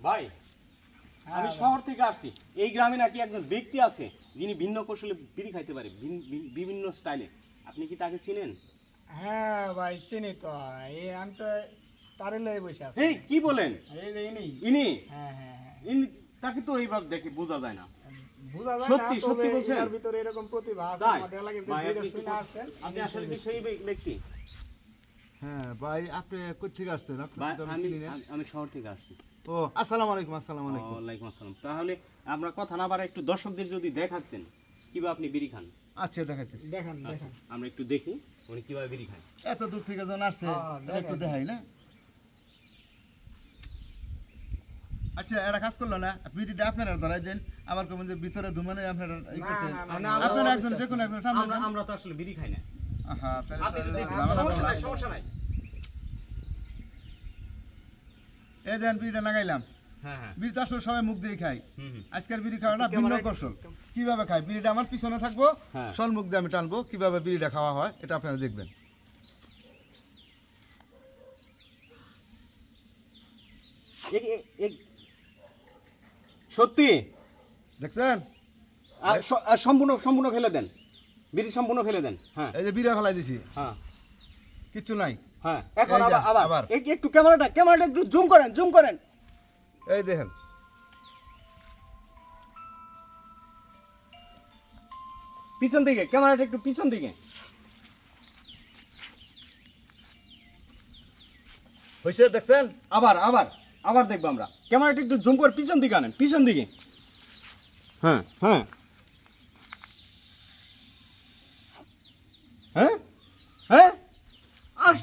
ভাই আমি শহর থেকে আসছি। এই গ্রামে নাকি একজন ব্যক্তি আছে যিনি ভিন্ন কৌশলে বিড়ি খাইতে পারে ভিন- ভিন- বিভিন্ন স্টাইলে। আপনি কি তাকে চিনেন? হ্যাঁ ভাই চিনি তো। এই আমি তো তারে লয়ে বসে আছি। এই কি বলেন? এই যে ইনি। ইনি? হ্যাঁ হ্যাঁ হ্যাঁ। ইনি তাকে তো এইভাবে দেখে বোঝা যায় না। বোঝা যায় সত্যি, না সত্যি বলছেন? এর ভিতরে এরকম প্রতিভা আছে আমাদের এলাকায় যেটা শুনে আসছেন আপনি আসলে কি সেই ব্যক্তি? হ্যাঁ ভাই আপনি কোথেকে আসছেন? আপনি আমি শহর থেকে আসছি। ও আসসালামু আলাইকুম আসসালামু আলাইকুম। ওয়ালাইকুম আসসালাম। তাহলে আমরা কথা না বাড়া একটু দর্শকদের যদি দেখাতেন কীভাবে আপনি বিড়ি খান? আচ্ছা দেখাইতেছি। দেখেন দেখেন। আমরা একটু দেখি উনি কীভাবে বিড়ি খায়। এত দূর থেকে যখন আসছে হ্যাঁ, একটু দেখাই। না? আচ্ছা এটা কাজ করল না? বিডিটা আপনারা ধরাই দেন। আবার কমেন যে ভিতরে ধুমানে আপনারা ই করছেন আপনারা একজন যে কোনো একজন সামনে আমরা তো আসলে বিড়ি খাই না। আহা তাহলে সমস্যা নাই সমস্যা নাই। এই দেন বিড়িটা লাগাইলাম। হ্যাঁ হ্যাঁ। বিড়ি তো আসলে সবাই মুখ দিয়ে খাই আজকের বিড়ি খাওয়াটা ভিন্ন কৌশল। কীভাবে খাই বিড়িটা আমার পিছনে থাকব হ্যাঁ। সল মুখ দিয়ে আমি টানবো কীভাবে বিড়িটা খাওয়া হয় এটা আপনারা দেখবেন। সত্যি? দেখছেন? সম্পূর্ণ সম্পূর্ণ ফেলে দেন। বিড়ি সম্পূর্ণ ফেলে দেন। হ্যাঁ। এই যে বিড়া ফেলাই দিছি। হ্যাঁ। কিচ্ছু নাই। হ্যাঁ। এখন এই যে, আবার আবার। আবার। এক- একটু ক্যামেরাটা ক্যামেরাটা একটু জুম করেন জুম করেন। এই দেখেন। পিছন দিকে ক্যামেরাটা একটু পিছন দিকে। হয়েছে দেখছেন? আবার আবার আবার দেখব আমরা। ক্যামেরাটা একটু জুম করে পিছন দিকে আনেন পিছন দিকে। হ্যাঁ হ্যাঁ। হ্যাঁ?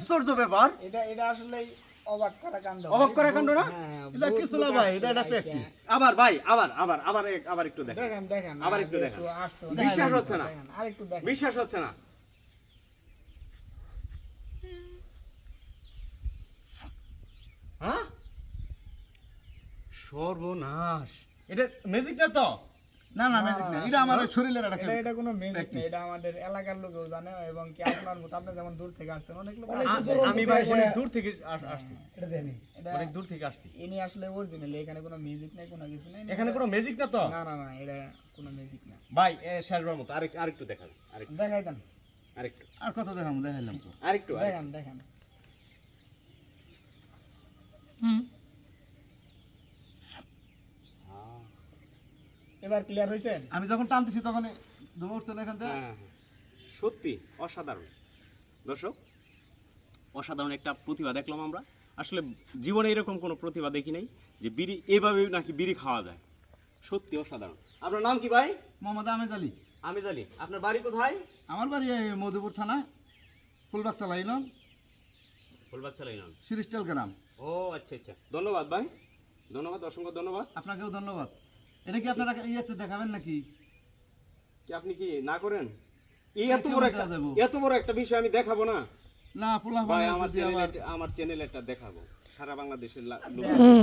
আশ্চর্য ব্যাপার। এটা এটা আসলে অবাক করা কাণ্ড অবাক করা কাণ্ড না? হ্যাঁ, এটা কিছু না ভাই? এটা একটা প্র্যাকটিস আবার ভাই আবার আবার আবার আবার একটু দেখেন। দেখেন দেখেন আবার একটু দেখেন। বিশ্বাস হচ্ছে না। আরেকটু দেখেন বিশ্বাস হচ্ছে না। হ্যাঁ? সর্বনাশ। এটা ম্যাজিক না তো? না না ম্যাজিক না এটা আমার শরীরের একটা এটা এটা কোনো ম্যাজিক। না এটা আমাদের এলাকার লোকেও জানে এবং কি আপনার মতো আপনি যেমন দূর থেকে আসছেন অনেক লোক আমি ভাই অনেক দূর থেকে আসছি। এটা দেনি অনেক দূর থেকে আসছি। ইনি আসলে অরিজিনাল এখানে কোনো মিউজিক নাই কোনো কিছু নাই। এখানে কোনো ম্যাজিক না তো? না না না এটা কোনো মিউজিক না। ভাই শেষবার মতো। আরেক আরেকটু দেখান আরেকটু। দেখাই দেন। আরেকটু। আর কত দেখাম দেখাইলাম তো। আরেকটু। দেখেন দেখেন। হ্যাঁ, এবার ক্লিয়ার হয়েছে আমি যখন টানতেছি তখন ধুমে উঠছে না এখান থেকে? হ্যাঁ, হ্যাঁ। সত্যি অসাধারণ। দর্শক অসাধারণ একটা প্রতিভা দেখলাম আমরা। আসলে জীবনে এরকম কোনো প্রতিভা দেখি নাই যে বিড়ি এভাবে নাকি বিড়ি খাওয়া যায়। সত্যি অসাধারণ। আপনার নাম কি ভাই? মোহাম্মদ আমেজ আলী। আমি জানি আপনার বাড়ি কোথায়? আমার বাড়ি মধুপুর থানা ফুলবাগ চালাইলাম ফুলবাগ চালাই নাম সিরিস্টাল গ্রাম। ও আচ্ছা আচ্ছা। ধন্যবাদ ভাই। ধন্যবাদ অসংখ্য ধন্যবাদ। আপনাকেও ধন্যবাদ। এটা কি আপনারা ইয়েতে দেখাবেন নাকি? কি আপনি কি না করেন? এই এত বড় একটা এত বড় একটা বিষয় আমি দেখাবো না। না পোলা ভাই আমার চ্যানেল আমার চ্যানেল একটা দেখাবো। সারা বাংলাদেশের লোক